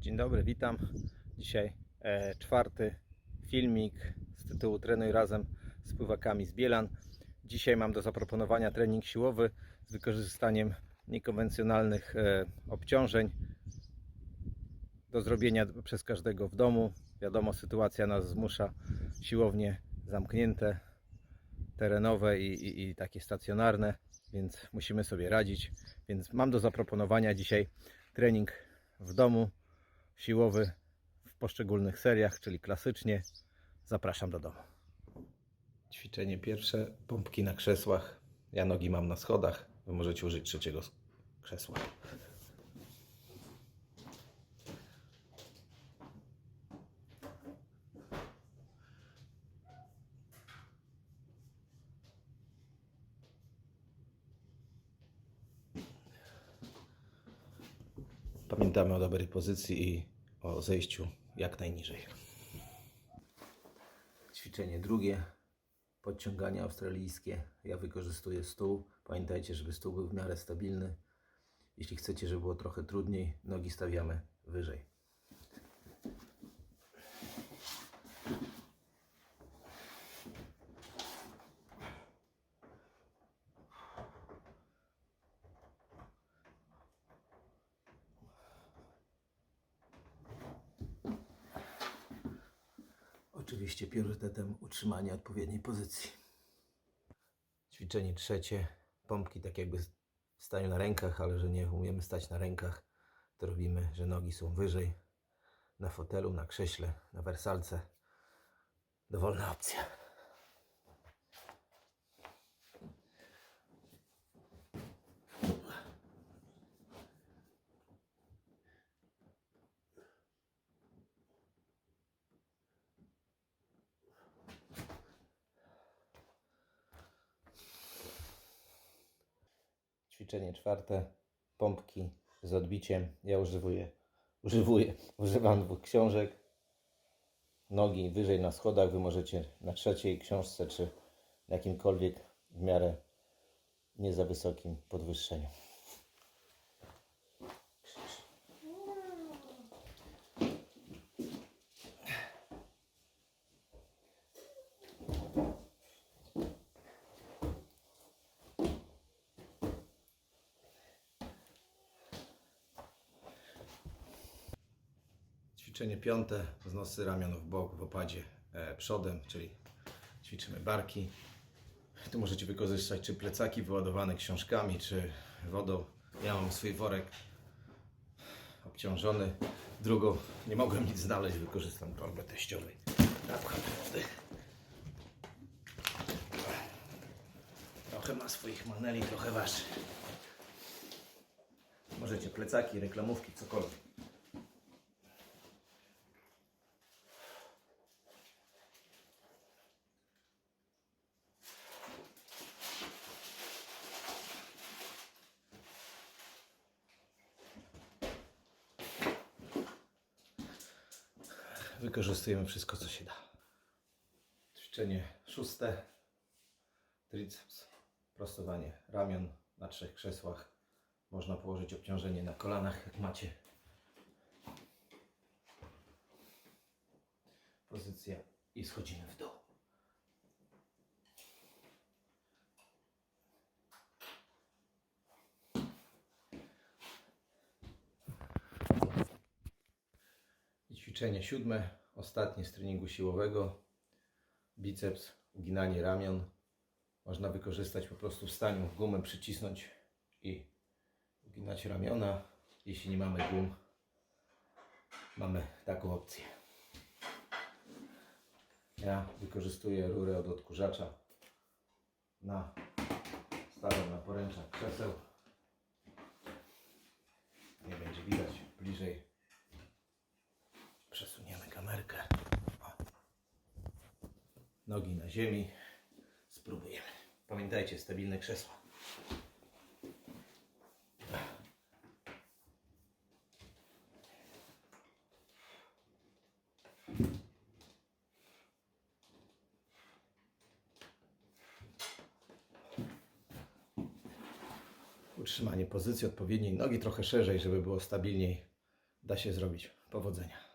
Dzień dobry, witam. Dzisiaj e, czwarty filmik z tytułu Trenuj razem z pływakami z Bielan. Dzisiaj mam do zaproponowania trening siłowy z wykorzystaniem niekonwencjonalnych e, obciążeń do zrobienia przez każdego w domu. Wiadomo, sytuacja nas zmusza, siłownie zamknięte, terenowe i, i, i takie stacjonarne, więc musimy sobie radzić. Więc mam do zaproponowania dzisiaj trening w domu, siłowy w poszczególnych seriach, czyli klasycznie. Zapraszam do domu. Ćwiczenie pierwsze, pompki na krzesłach. Ja nogi mam na schodach, wy możecie użyć trzeciego krzesła. Pamiętamy o dobrej pozycji i o zejściu jak najniżej. Ćwiczenie drugie. Podciąganie australijskie. Ja wykorzystuję stół. Pamiętajcie, żeby stół był w miarę stabilny. Jeśli chcecie, żeby było trochę trudniej, nogi stawiamy wyżej. Oczywiście priorytetem utrzymanie odpowiedniej pozycji. Ćwiczenie trzecie. Pompki tak jakby w staniu na rękach, ale że nie umiemy stać na rękach, to robimy, że nogi są wyżej. Na fotelu, na krześle, na wersalce. Dowolna opcja. Ćwiczenie czwarte. Pompki z odbiciem. Ja używuję, używuję, używam dwóch książek. Nogi wyżej na schodach. Wy możecie na trzeciej książce, czy na jakimkolwiek w miarę nie za wysokim podwyższeniu. Ćwiczenie piąte, wznosy ramion w bok, w opadzie e, przodem, czyli ćwiczymy barki. Tu możecie wykorzystać czy plecaki wyładowane książkami, czy wodą. Ja mam swój worek obciążony. Drugą nie mogłem nic znaleźć, wykorzystam torbę teściowej. Napcham wody. Trochę ma swoich maneli, trochę waży. Możecie plecaki, reklamówki, cokolwiek. Wykorzystujemy wszystko, co się da. Ćwiczenie szóste. Triceps. Prostowanie ramion na trzech krzesłach. Można położyć obciążenie na kolanach, jak macie. Pozycja i schodzimy w dół. I ćwiczenie siódme, ostatnie z treningu siłowego. Biceps, uginanie ramion. Można wykorzystać po prostu w staniu gumę przycisnąć i uginać ramiona. Jeśli nie mamy gum, mamy taką opcję. Ja wykorzystuję rurę od odkurzacza na stawiam na poręczach krzeseł. Nie będzie widać bliżej Nogi na ziemi. Spróbujemy. Pamiętajcie, stabilne krzesła. Utrzymanie pozycji odpowiedniej, nogi trochę szerzej, żeby było stabilniej. Da się zrobić. Powodzenia.